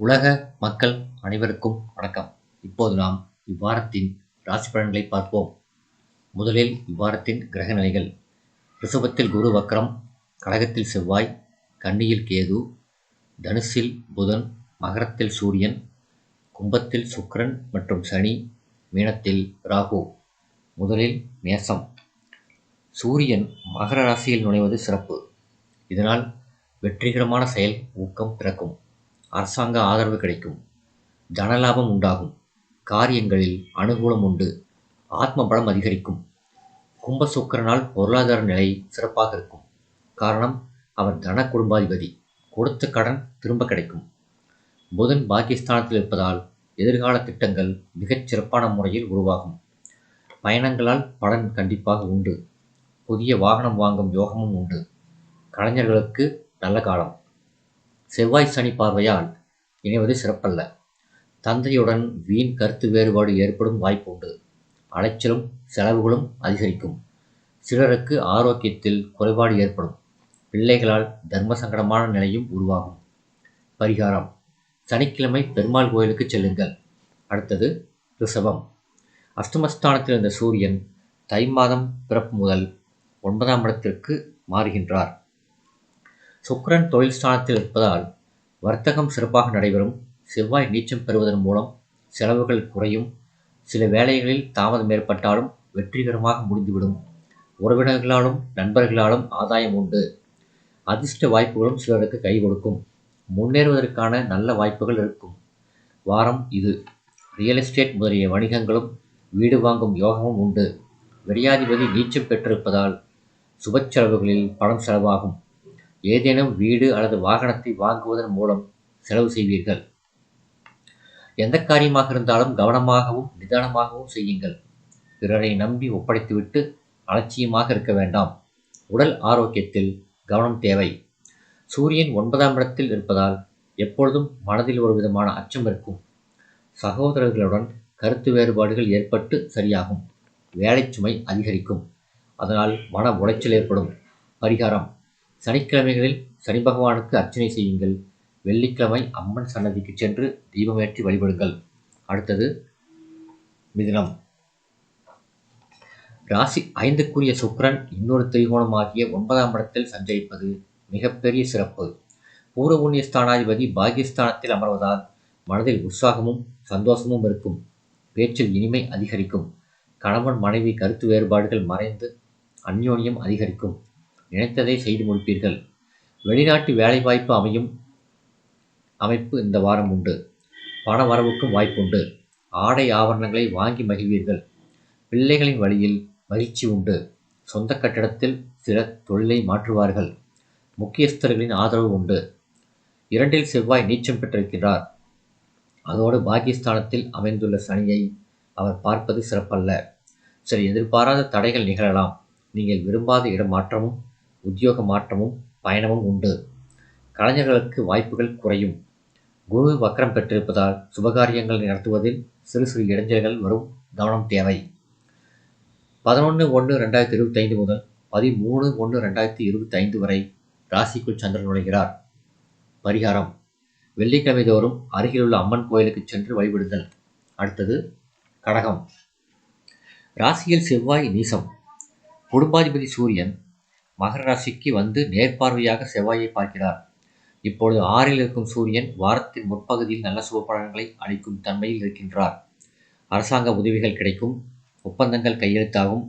உலக மக்கள் அனைவருக்கும் வணக்கம். இப்போது நாம் இவ்வாரத்தின் ராசி பலன்களை பார்ப்போம். முதலில் இவ்வாரத்தின் கிரக நிலைகள். ரிஷபத்தில் குரு வக்ரம் கடகத்தில் செவ்வாய் கன்னியில் கேது தனுசில் புதன் மகரத்தில் சூரியன் கும்பத்தில் சுக்ரன் மற்றும் சனி மீனத்தில் ராகு. முதலில் மேசம். சூரியன் மகர ராசியில் நுழைவது சிறப்பு. இதனால் வெற்றிகரமான செயல் ஊக்கம் பிறக்கும். அரசாங்க ஆதரவு கிடைக்கும். தனலாபம் உண்டாகும். காரியங்களில் அனுகூலம் உண்டு. ஆத்ம பலம் அதிகரிக்கும். கும்ப சுக்கிரனால் பொருளாதார நிலை சிறப்பாக இருக்கும். காரணம் அவர் தன குடும்பாதிபதி. கொடுத்த கடன் திரும்ப கிடைக்கும். புதன் பாகிஸ்தானத்தில் இருப்பதால் எதிர்கால திட்டங்கள் மிகச் சிறப்பான முறையில் உருவாகும். பயணங்களால் பலன் கண்டிப்பாக உண்டு. புதிய வாகனம் வாங்கும் யோகமும் உண்டு. கலைஞர்களுக்கு நல்ல காலம். செவ்வாய் சனி பார்வையால் இணைவது சிறப்பல்ல. தந்தையுடன் வீண் கருத்து வேறுபாடு ஏற்படும் வாய்ப்பு உண்டு. அலைச்சலும் செலவுகளும் அதிகரிக்கும். சிலருக்கு ஆரோக்கியத்தில் குறைபாடு ஏற்படும். பிள்ளைகளால் தர்ம சங்கடமான நிலையும் உருவாகும். பரிகாரம். சனிக்கிழமை பெருமாள் கோயிலுக்கு செல்லுங்கள். அடுத்தது ரிஷபம். அஷ்டமஸ்தானத்தில் இருந்த சூரியன் தை மாதம் பிறப்பு முதல் ஒன்பதாம் இடத்திற்கு மாறுகின்றார். சுக்கரன் தொழில் ஸ்தானத்தில் இருப்பதால் வர்த்தகம் சிறப்பாக நடைபெறும். செவ்வாய் நீச்சம் பெறுவதன் மூலம் செலவுகள் குறையும். சில வேலைகளில் தாமதம் ஏற்பட்டாலும் வெற்றிகரமாக முடிந்துவிடும். உறவினர்களாலும் நண்பர்களாலும் ஆதாயம் உண்டு. அதிர்ஷ்ட வாய்ப்புகளும் சிலருக்கு கை கொடுக்கும். முன்னேறுவதற்கான நல்ல வாய்ப்புகள் இருக்கும். வாரம் இது. ரியல் எஸ்டேட் முதலிய வணிகங்களும் வீடு வாங்கும் யோகமும் உண்டு. விரையாதிபதி நீச்சம் பெற்றிருப்பதால் சுப செலவுகளில் பணம் செலவாகும். ஏதேனும் வீடு அல்லது வாகனத்தை வாங்குவதன் மூலம் செலவு செய்வீர்கள். எந்த காரியமாக இருந்தாலும் கவனமாகவும் நிதானமாகவும் செய்யுங்கள். பிறரை நம்பி ஒப்படைத்துவிட்டு அலட்சியமாக இருக்க வேண்டாம். உடல் ஆரோக்கியத்தில் கவனம் தேவை. சூரியன் ஒன்பதாம் இடத்தில் இருப்பதால் எப்பொழுதும் மனதில் ஒரு விதமான அச்சம் இருக்கும். சகோதரர்களுடன் கருத்து வேறுபாடுகள் ஏற்பட்டு சரியாகும். வேலை சுமை அதிகரிக்கும். அதனால் மன உளைச்சல் ஏற்படும். பரிகாரம். சனிக்கிழமைகளில் சனி பகவானுக்கு அர்ச்சனை செய்யுங்கள். வெள்ளிக்கிழமை அம்மன் சன்னதிக்கு சென்று தீபமேற்றி வழிபடுங்கள். அடுத்தது மிதுனம். ராசி ஐந்துக்குரிய சுக்கரன் இன்னொரு திரிகோணமாகிய ஒன்பதாம் இடத்தில் சஞ்சரிப்பது மிகப்பெரிய சிறப்பு. பூரபுண்ணிய ஸ்தானாதிபதி பாகியஸ்தானத்தில் அமர்வதால் மனதில் உற்சாகமும் சந்தோஷமும் இருக்கும். பேச்சில் இனிமை அதிகரிக்கும். கணவன் மனைவி கருத்து வேறுபாடுகள் மறைந்து அந்யோன்யம் அதிகரிக்கும். நினைத்ததை செய்து முடிப்பீர்கள். வெளிநாட்டு வேலைவாய்ப்பு அமையும் அமைப்பு இந்த வாரம் உண்டு. பண வரவுக்கும் வாய்ப்புண்டு. ஆடை ஆபரணங்களை வாங்கி மகிழ்வீர்கள். பிள்ளைகளின் வழியில் மகிழ்ச்சி உண்டு. சொந்த கட்டடத்தில் சில தொழிலை மாற்றுவார்கள். முக்கியஸ்தர்களின் ஆதரவு உண்டு. இரண்டில் செவ்வாய் நீச்சம் பெற்றிருக்கிறார் அதோடு பாகிஸ்தானத்தில் அமைந்துள்ள சனியை அவர் பார்ப்பது சிறப்பல்ல. சில எதிர்பாராத தடைகள் நிகழலாம். நீங்கள் விரும்பாத இடமாற்றமும் உத்தியோக மாற்றமும் பயணமும் உண்டு. கலைஞர்களுக்கு வாய்ப்புகள் குறையும். குரு வக்கரம் பெற்றிருப்பதால் சுபகாரியங்கள் நடத்துவதில் சிறு சிறு இடைஞ்சல்கள் வரும் கவனம் தேவை. பதினொன்று ஒன்று ரெண்டாயிரத்தி இருபத்தைந்து முதல் பதிமூணு ஒன்று ரெண்டாயிரத்தி இருபத்தைந்து வரை ராசிக்குள் சந்திரன் நுழைகிறார். பரிகாரம். வெள்ளிக்கிழமை தோறும் அருகிலுள்ள அம்மன் கோயிலுக்கு சென்று வழிபடுதல். அடுத்தது கடகம். ராசியில் செவ்வாய் நீசம் குடும்பாதிபதி சூரியன் மகர ராசிக்கு வந்து நேர்பார்வையாக செவ்வாயை பார்க்கிறார். இப்பொழுது ஆறில் இருக்கும் சூரியன் வாரத்தின் முற்பகுதியில் நல்ல சுப பலன்களை அளிக்கும் தன்மையில் இருக்கின்றார். அரசாங்க உதவிகள் கிடைக்கும் ஒப்பந்தங்கள் கையெழுத்தாகும்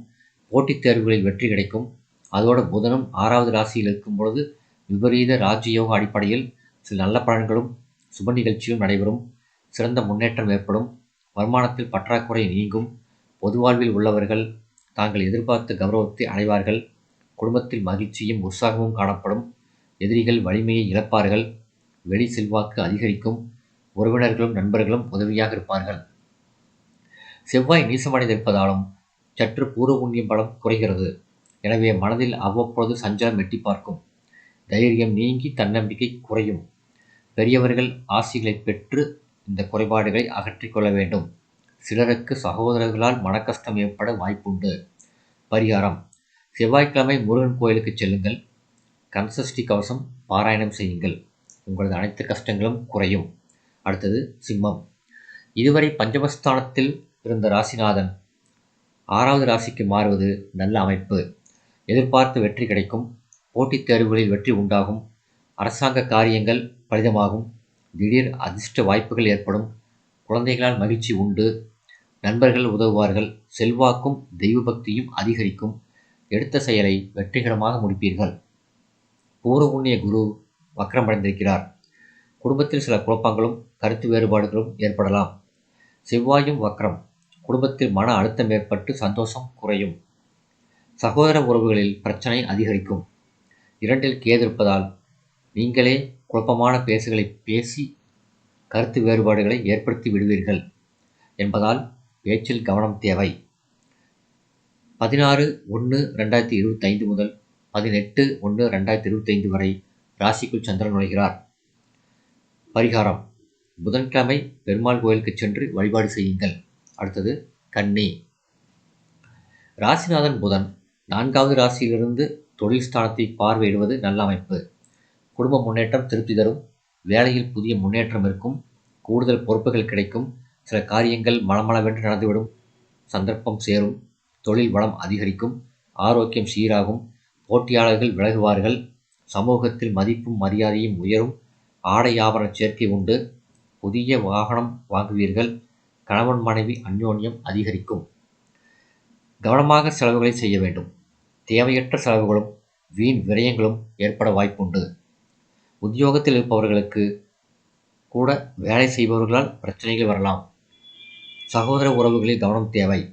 போட்டித் தேர்வுகளில் வெற்றி கிடைக்கும். அதோடு புதனும் ஆறாவது ராசியில் இருக்கும் பொழுது விபரீத ராஜயோக அடிப்படையில் சில நல்ல பலன்களும் சுப நிகழ்ச்சியும் நடைபெறும். சிறந்த முன்னேற்றம் ஏற்படும். வருமானத்தில் பற்றாக்குறை நீங்கும். பொது வாழ்வில் உள்ளவர்கள் தாங்கள் எதிர்பார்த்த கௌரவத்தை அடைவார்கள். குடும்பத்தில் மகிழ்ச்சியும் உற்சாகமும் காணப்படும். எதிரிகள் வலிமையை இழப்பார்கள். வெளி செல்வாக்கு அதிகரிக்கும். உறவினர்களும் நண்பர்களும் உதவியாக இருப்பார்கள். செவ்வாய் நீசமடைந்திருப்பதாலும் சற்று பூர்வ புண்ணியம் பலம் குறைகிறது. எனவே மனதில் அவ்வப்பொழுது சஞ்சலம் எட்டி பார்க்கும். தைரியம் நீங்கி தன்னம்பிக்கை குறையும். பெரியவர்கள் ஆசிகளை பெற்று இந்த குறைபாடுகளை அகற்றிக்கொள்ள வேண்டும். சிலருக்கு சகோதரர்களால் மனக்கஷ்டம் ஏற்பட வாய்ப்புண்டு. பரிகாரம். செவ்வாய்க்கிழமை முருகன் கோயிலுக்கு செல்லுங்கள். கந்தசஷ்டி கவசம் பாராயணம் செய்யுங்கள். உங்களது அனைத்து கஷ்டங்களும் குறையும். அடுத்தது சிம்மம். இதுவரை பஞ்சமஸ்தானத்தில் இருந்த ராசிநாதன் ஆறாவது ராசிக்கு மாறுவது நல்ல அமைப்பு. எதிர்பார்த்து வெற்றி கிடைக்கும். போட்டித் தேர்வுகளில் வெற்றி உண்டாகும். அரசாங்க காரியங்கள் பலிதமாகும். திடீர் அதிர்ஷ்ட வாய்ப்புகள் ஏற்படும். குழந்தைகளால் மகிழ்ச்சி உண்டு. நண்பர்கள் உதவுவார்கள். செல்வாக்கும் தெய்வ பக்தியும் அதிகரிக்கும். எடுத்த செயலை வெற்றிகரமாக முடிப்பீர்கள். பூர்வ புண்ணிய குரு வக்கரமடைந்திருக்கிறார். குடும்பத்தில் சில குழப்பங்களும் கருத்து வேறுபாடுகளும் ஏற்படலாம். செவ்வாயும் வக்கரம். குடும்பத்தில் மன அழுத்தம் ஏற்பட்டு சந்தோஷம் குறையும். சகோதர உறவுகளில் பிரச்சனை அதிகரிக்கும். இரண்டில் கேதிருப்பதால் நீங்களே குழப்பமான பேசுகளை பேசி கருத்து வேறுபாடுகளை ஏற்படுத்தி விடுவீர்கள் என்பதால் பேச்சில் கவனம் தேவை. பதினாறு ஒன்று ரெண்டாயிரத்தி இருபத்தைந்து முதல் பதினெட்டு ஒன்று ரெண்டாயிரத்தி இருபத்தைந்து வரை ராசிக்குள் சந்திரன் நுழைகிறார். பரிகாரம். புதன்கிழமை பெருமாள் கோயிலுக்கு சென்று வழிபாடு செய்யுங்கள். அடுத்தது கன்னி. ராசிநாதன் புதன். நான்காவது ராசியிலிருந்து தொழில் ஸ்தானத்தை பார்வையிடுவது நல்ல அமைப்பு. குடும்ப முன்னேற்றம் திருப்தி தரும். வேலையில் புதிய முன்னேற்றம் இருக்கும். கூடுதல் பொறுப்புகள் கிடைக்கும். சில காரியங்கள் மளமளவென்று நடந்துவிடும். சந்தர்ப்பம் சேரும். தொழில் வளம் அதிகரிக்கும் ஆரோக்கியம் சீராகும் போட்டியாளர்கள் விலகுவார்கள் சமூகத்தில் மதிப்பும் மரியாதையும் உயரும் ஆடை ஆபரண சேர்க்கை உண்டு புதிய வாகனம் வாங்குவீர்கள் கணவன் மனைவி அந்யோன்யம் அதிகரிக்கும். கவனமாக செலவுகளை செய்ய வேண்டும். தேவையற்ற செலவுகளும் வீண் விரயங்களும் ஏற்பட வாய்ப்புண்டு. உத்தியோகத்தில் இருப்பவர்களுக்கு கூட வேலை செய்பவர்களால் பிரச்சனைகள் வரலாம். சகோதர உறவுகளில் கவனம் தேவை.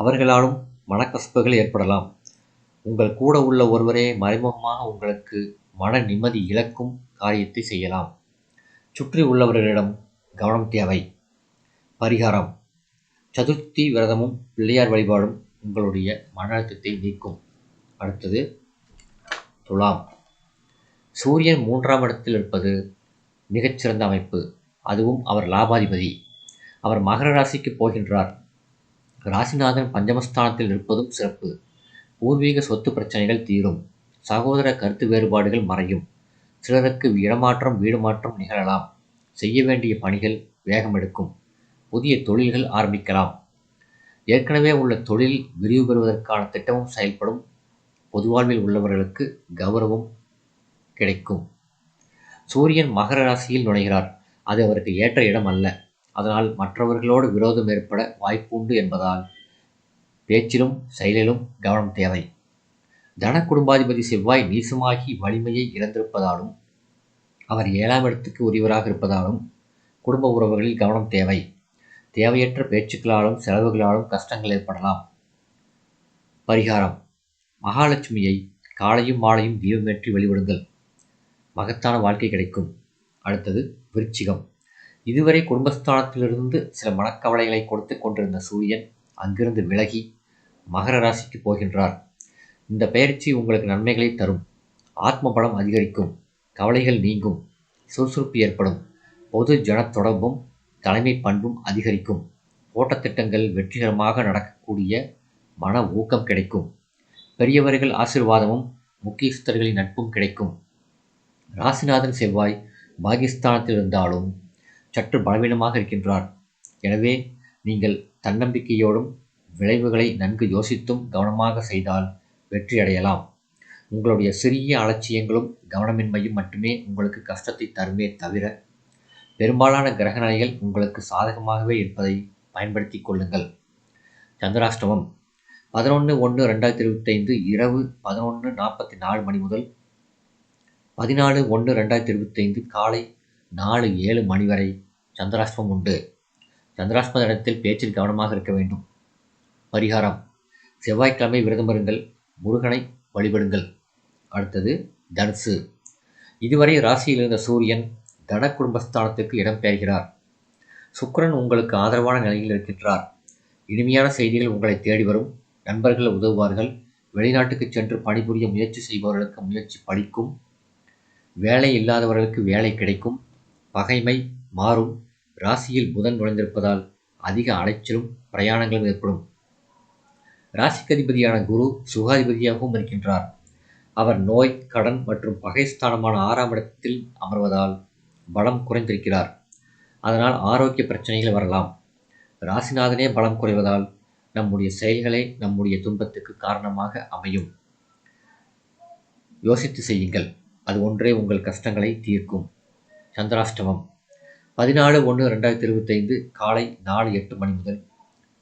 அவர்களாலும் மனக்கசப்புகள் ஏற்படலாம். உங்கள் கூட உள்ள ஒருவரே மறைமுகமாக உங்களுக்கு மன நிம்மதி இழக்கும் காரியத்தை செய்யலாம். சுற்றி உள்ளவர்களிடம் கவனம் தேவை. பரிகாரம். சதுர்த்தி விரதமும் பிள்ளையார் வழிபாடும் உங்களுடைய மன அழுத்தத்தை நீக்கும். அடுத்தது துலாம். சூரியன் மூன்றாம் இடத்தில் இருப்பது மிகச்சிறந்த அமைப்பு. அதுவும் அவர் லாபாதிபதி. அவர் மகர ராசிக்கு போகின்றார். ராசிநாதன் பஞ்சமஸ்தானத்தில் இருப்பதும் சிறப்பு. பூர்வீக சொத்து பிரச்சனைகள் தீரும். சகோதர கருத்து வேறுபாடுகள் மறையும். சிலருக்கு இடமாற்றம் வீடு மாற்றம் நிகழலாம். செய்ய வேண்டிய பணிகள் வேகமெடுக்கும் புதிய தொழில்கள் ஆரம்பிக்கலாம். ஏற்கனவே உள்ள தொழில் விரிவு பெறுவதற்கான திட்டமும் செயல்படும். பொதுவாழ்வில் உள்ளவர்களுக்கு கௌரவம் கிடைக்கும். சூரியன் மகர ராசியில் நுழைகிறார். அது அவருக்கு ஏற்ற இடம் அல்ல. அதனால் மற்றவர்களோடு விரோதம் ஏற்பட வாய்ப்பு உண்டு என்பதால் பேச்சிலும் செயலிலும் கவனம் தேவை. தன குடும்பாதிபதி செவ்வாய் நீசமாகி வலிமையை இழந்திருப்பதாலும் அவர் ஏழாம் இடத்துக்கு உரியவராக இருப்பதாலும் குடும்ப உறவுகளில் கவனம் தேவை. தேவையற்ற பேச்சுக்களாலும் செலவுகளாலும் கஷ்டங்கள் ஏற்படலாம். பரிகாரம். மகாலட்சுமியை காலையும் மாலையும் தீபமேற்றி வழிபடுங்கள். மகத்தான வாழ்க்கை கிடைக்கும். அடுத்தது விருச்சிகம். இதுவரை குடும்பஸ்தானத்திலிருந்து சில மனக்கவலைகளை கொடுத்து கொண்டிருந்த சூரியன் அங்கிருந்து விலகி மகர ராசிக்கு போகின்றார். இந்த பயிற்சி உங்களுக்கு நன்மைகளை தரும். ஆத்ம பலம் அதிகரிக்கும். கவலைகள் நீங்கும். சுறுசுறுப்பு ஏற்படும். பொது ஜன தொடர்பும் தலைமை பண்பும் அதிகரிக்கும். ஓட்டத்திட்டங்கள் வெற்றிகரமாக நடக்கக்கூடிய மன ஊக்கம் கிடைக்கும். பெரியவர்கள் ஆசிர்வாதமும் முக்கியஸ்தர்களின் நட்பும் கிடைக்கும். ராசிநாதன் செவ்வாய் பாகிஸ்தானத்தில் இருந்தாலும் சற்று பலவீனமாக இருக்கின்றார். எனவே நீங்கள் தன்னம்பிக்கையோடும் விளைவுகளை நன்கு யோசித்தும் கவனமாக செய்தால் வெற்றி அடையலாம். உங்களுடைய சிறிய அலட்சியங்களும் கவனமின்மையும் மட்டுமே உங்களுக்கு கஷ்டத்தை தருமே தவிர பெரும்பாலான கிரகநிலைகள் உங்களுக்கு சாதகமாகவே இருப்பதை பயன்படுத்தி கொள்ளுங்கள். சந்திராஷ்டமம். பதினொன்று ஒன்று ரெண்டாயிரத்தி இருபத்தைந்து இரவு பதினொன்று நாற்பத்தி நாலு மணி முதல் பதினாலு ஒன்று ரெண்டாயிரத்தி இருபத்தைந்து காலை நாலு ஏழு மணி வரை சந்திராஷ்டமம் உண்டு. சந்திராஷ்டம இடத்தில் பேச்சில் கவனமாக இருக்க வேண்டும். பரிகாரம். செவ்வாய்க்கிழமை விரதம் இருங்கள். முருகனை வழிபடுங்கள். அடுத்தது தனுசு. இதுவரை ராசியில் இருந்த சூரியன் தன குடும்பஸ்தானத்துக்கு இடம்பெயர்கிறார் சுக்கரன் உங்களுக்கு ஆதரவான நிலையில் இருக்கின்றார். இனிமையான செய்திகள் உங்களை தேடி வரும். நண்பர்கள் உதவுவார்கள். வெளிநாட்டுக்கு சென்று பணிபுரிய முயற்சி செய்பவர்களுக்கு முயற்சி படிக்கும் வேலை இல்லாதவர்களுக்கு வேலை கிடைக்கும். பகைமை மாறும். ராசியில் புதன் நுழைந்திருப்பதால் அதிக அலைச்சலும் பிரயாணங்களும் ஏற்படும். ராசிக்கதிபதியான குரு சுகாதிபதியாகவும் இருக்கின்றார். அவர் நோய் கடன் மற்றும் பகைஸ்தானமான ஆறாம் இடத்தில் அமர்வதால் பலம் குறைந்திருக்கிறார். அதனால் ஆரோக்கிய பிரச்சனைகள் வரலாம். ராசிநாதனே பலம் குறைவதால் நம்முடைய செயல்களே நம்முடைய துன்பத்துக்கு காரணமாக அமையும். யோசித்து செய்யுங்கள். அது ஒன்றே உங்கள் கஷ்டங்களை தீர்க்கும். சந்திராஷ்டமம். பதினாலு ஒன்று ரெண்டாயிரத்தி இருபத்தைந்து காலை நாலு எட்டு மணி முதல்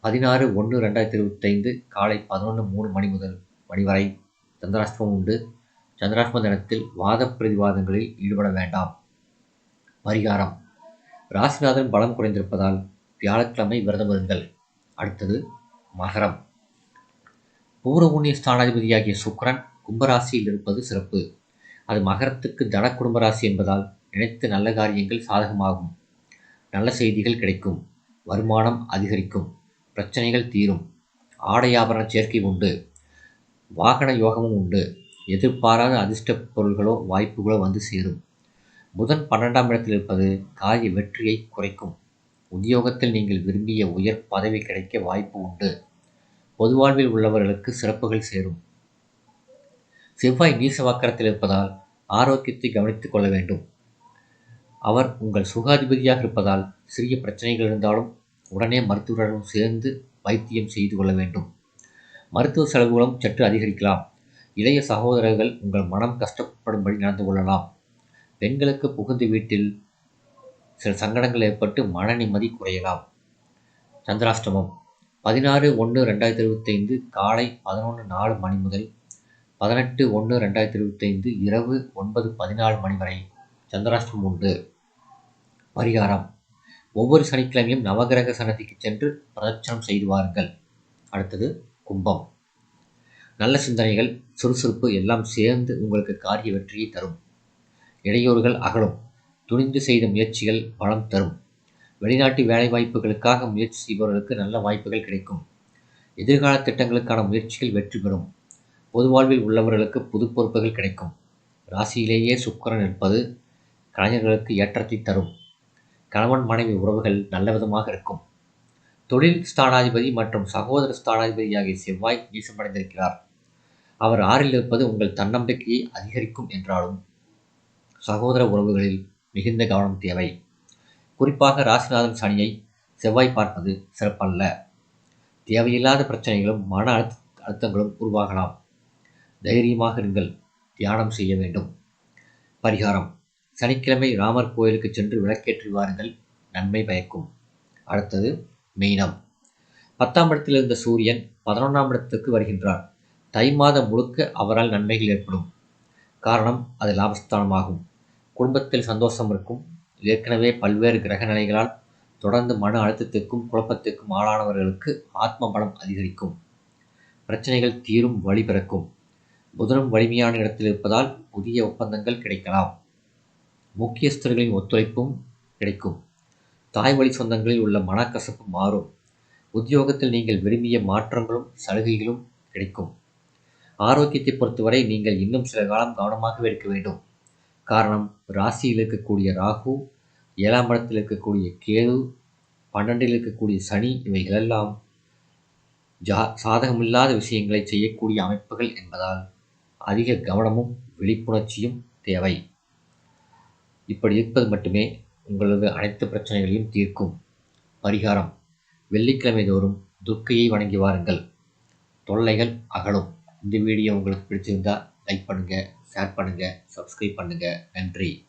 பதினாறு ஒன்று ரெண்டாயிரத்தி இருபத்தைந்து காலை பதினொன்று மூணு மணி முதல் மணி வரை சந்திராஷ்டமம் உண்டு. சந்திராஷ்டம தினத்தில் வாத பிரதிவாதங்களில் ஈடுபட வேண்டாம். பரிகாரம். ராசிநாதன் பலம் குறைந்திருப்பதால் வியாழக்கிழமை விரதம் இருங்கள். அடுத்தது மகரம். பூரபுண்ணிய ஸ்தானாதிபதியாகிய சுக்கரன் கும்பராசியில் இருப்பது சிறப்பு. அது மகரத்துக்கு தன குடும்ப ராசி என்பதால் நினைத்த நல்ல காரியங்கள் சாதகமாகும். நல்ல செய்திகள் கிடைக்கும். வருமானம் அதிகரிக்கும். பிரச்சனைகள் தீரும். ஆடை ஆபரண சேர்க்கை உண்டு. வாகன யோகமும் உண்டு. எதிர்பாராத அதிர்ஷ்ட பொருள்களோ வாய்ப்புகளோ வந்து சேரும். புதன் பன்னெண்டாம் இடத்தில் இருப்பது காரிய வெற்றியை குறைக்கும். உத்தியோகத்தில் நீங்கள் விரும்பிய உயர் பதவி கிடைக்க வாய்ப்பு உண்டு. பொதுவாழ்வில் உள்ளவர்களுக்கு சிறப்புகள் சேரும். செவ்வாய் நீசவாக்கரத்தில் இருப்பதால் ஆரோக்கியத்தை கவனித்துக் கொள்ள வேண்டும். அவர் உங்கள் சுகாதிபதியாக இருப்பதால் சிறிய பிரச்சனைகள் இருந்தாலும் உடனே மருத்துவருடன் சேர்ந்து வைத்தியம் செய்து கொள்ள வேண்டும். மருத்துவ செலவுகளும் சற்று அதிகரிக்கலாம். இளைய சகோதரர்கள் உங்கள் மனம் கஷ்டப்படும்படி நடந்து கொள்ளலாம். பெண்களுக்கு புகுந்த வீட்டில் சில சங்கடங்கள் ஏற்பட்டு மன நிம்மதி குறையலாம். சந்திராஷ்டமம். பதினாறு ஒன்று ரெண்டாயிரத்தி இருபத்தைந்து காலை பதினொன்று நாலு மணி முதல் பதினெட்டு ஒன்று ரெண்டாயிரத்தி இருபத்தைந்து இரவு ஒன்பது பதினாலு மணி வரை சந்திராஷ்டமம் உண்டு. பரிகாரம். ஒவ்வொரு சனிக்கிழமையும் நவகிரக சன்னதிக்கு சென்று பிரதட்சணம் செய்து வாருங்கள் அடுத்தது கும்பம். நல்ல சிந்தனைகள் சுறுசுறுப்பு எல்லாம் சேர்ந்து உங்களுக்கு காரிய வெற்றியை தரும். இடையூறுகள் அகலும். துணிந்து செய்த முயற்சிகள் பலம் தரும். வெளிநாட்டு வேலை வாய்ப்புகளுக்காக முயற்சி செய்பவர்களுக்கு நல்ல வாய்ப்புகள் கிடைக்கும். எதிர்கால திட்டங்களுக்கான முயற்சிகள் வெற்றி பெறும். பொது வாழ்வில் உள்ளவர்களுக்கு புது பொறுப்புகள் கிடைக்கும். ராசியிலேயே சுக்கரன் இருப்பது கலைஞர்களுக்கு ஏற்றத்தை தரும். கணவன் மனைவி உறவுகள் நல்ல விதமாக இருக்கும். தொழில் ஸ்தானாதிபதி மற்றும் சகோதர ஸ்தானாதிபதி ஆகிய செவ்வாய் நீசமடைந்திருக்கிறார் அவர் ஆறில் இருப்பது உங்கள் தன்னம்பிக்கையை அதிகரிக்கும் என்றாலும் சகோதர உறவுகளில் மிகுந்த கவனம் தேவை. குறிப்பாக ராசிநாதன் சனியை செவ்வாய் பார்ப்பது சிறப்பல்ல. தேவையில்லாத பிரச்சனைகளும் மன அழுத்த அழுத்தங்களும் உருவாகலாம். தைரியமாக இருங்கள். தியானம் செய்ய வேண்டும். பரிகாரம். சனிக்கிழமை ராமர் கோயிலுக்கு சென்று விளக்கேற்றி வாருங்கள் நன்மை பயக்கும். அடுத்தது மீனம். பத்தாம் இடத்தில் இருந்த சூரியன் பதினொன்றாம் இடத்துக்கு வருகின்றார் தை மாதம் முழுக்க அவரால் நன்மைகள் ஏற்படும். காரணம் அது லாபஸ்தானமாகும். குடும்பத்தில் சந்தோஷம் இருக்கும். ஏற்கனவே பல்வேறு கிரக நிலைகளால் தொடர்ந்து மன அழுத்தத்திற்கும் குழப்பத்திற்கும் ஆளானவர்களுக்கு ஆத்ம பலம் அதிகரிக்கும். பிரச்சனைகள் தீரும் வழி பிறக்கும். புதனும் வலிமையான இடத்தில் இருப்பதால் புதிய ஒப்பந்தங்கள் கிடைக்கலாம். முக்கியஸ்தர்களின் ஒத்துழைப்பும் கிடைக்கும். தாய் வழி சொந்தங்களில் உள்ள மனக்கசப்பு மாறும். உத்தியோகத்தில் நீங்கள் விரும்பிய மாற்றங்களும் சலுகைகளும் கிடைக்கும். ஆரோக்கியத்தை பொறுத்தவரை நீங்கள் இன்னும் சில காலம் கவனமாக இருக்க வேண்டும். காரணம் ராசியில் இருக்கக்கூடிய ராகு ஏழாம் இடத்தில் இருக்கக்கூடிய கேது பன்னெண்டில் இருக்கக்கூடிய சனி இவைகளெல்லாம் ஜா சாதகமில்லாத விஷயங்களை செய்யக்கூடிய அமைப்புகள் என்பதால் அதிக கவனமும் விழிப்புணர்ச்சியும் தேவை. இப்படி இருப்பது மட்டுமே உங்களது அனைத்து பிரச்சனைகளையும் தீர்க்கும். பரிகாரம். வெள்ளிக்கிழமை தோறும் துர்க்கையை வணங்கி வாருங்கள். தொல்லைகள் அகலும். இந்த வீடியோ உங்களுக்கு பிடிச்சிருந்தா லைக் பண்ணுங்கள் ஷேர் பண்ணுங்கள் சப்ஸ்கிரைப் பண்ணுங்கள் நன்றி.